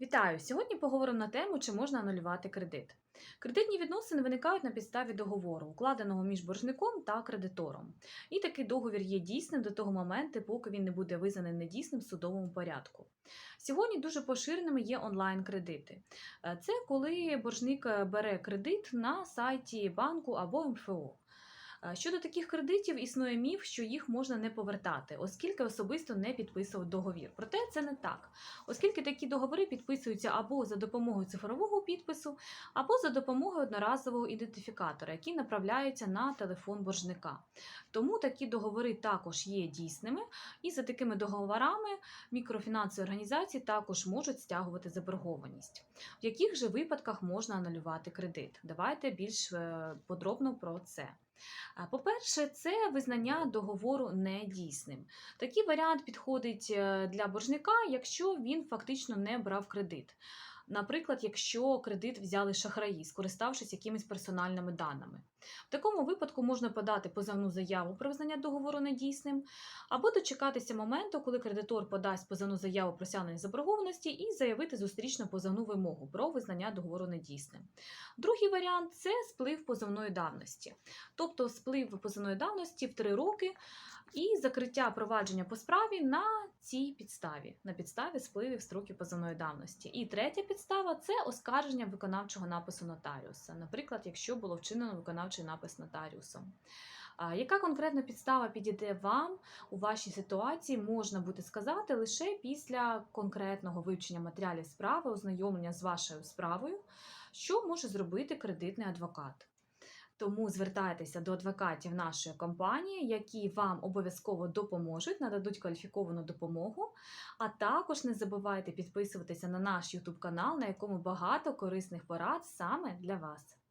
Вітаю! Сьогодні поговоримо на тему, чи можна анулювати кредит. Кредитні відносини виникають на підставі договору, укладеного між боржником та кредитором. І такий договір є дійсним до того моменту, поки він не буде визнаний недійсним в судовому порядку. Сьогодні дуже поширеними є онлайн-кредити. Е, Це коли боржник е, бере кредит на сайті банку або МФО. Е, Щодо таких кредитів існує міф, що їх можна не повертати, оскільки особисто не підписував договір. Проте це не так, оскільки такі договори підписуються або за допомогою цифрового підпису, або за допомогою одноразового ідентифікатора, який направляється на телефон боржника. Тому такі договори також є дійсними, і за такими договорами мікрофінансові організації також можуть стягувати заборгованість. В яких же випадках можна анулювати кредит? Давайте більш е, подробно про це. По-перше, це визнання договору недійсним. Такий варіант підходить е, для боржника, якщо він фактично не брав кредит. Наприклад, якщо кредит взяли шахраї, скориставшись якимись персональними даними. В такому випадку можна подати позовну заяву про визнання договору недійсним, або дочекатися моменту, коли кредитор подасть позовну заяву про стягнення заборгованості і заявити зустрічну позовну вимогу про визнання договору недійсним. Другий варіант це сплив позовної давності, тобто сплив позовної давності в 3 роки і закриття провадження по справі на цій підставі, на підставі спливів строків позовної давності. І третя підстава це оскарження виконавчого напису нотаріуса, наприклад, якщо було вчинено виконавчий напис нотаріусом. Яка конкретна підстава підійде вам у вашій ситуації, можна буде сказати лише після конкретного вивчення матеріалів справи, ознайомлення з вашою справою, що може зробити кредитний адвокат. Тому звертайтеся до адвокатів нашої компанії, які вам обов'язково допоможуть, нададуть кваліфіковану допомогу. А також не забувайте підписуватися на наш YouTube канал, на якому багато корисних порад саме для вас.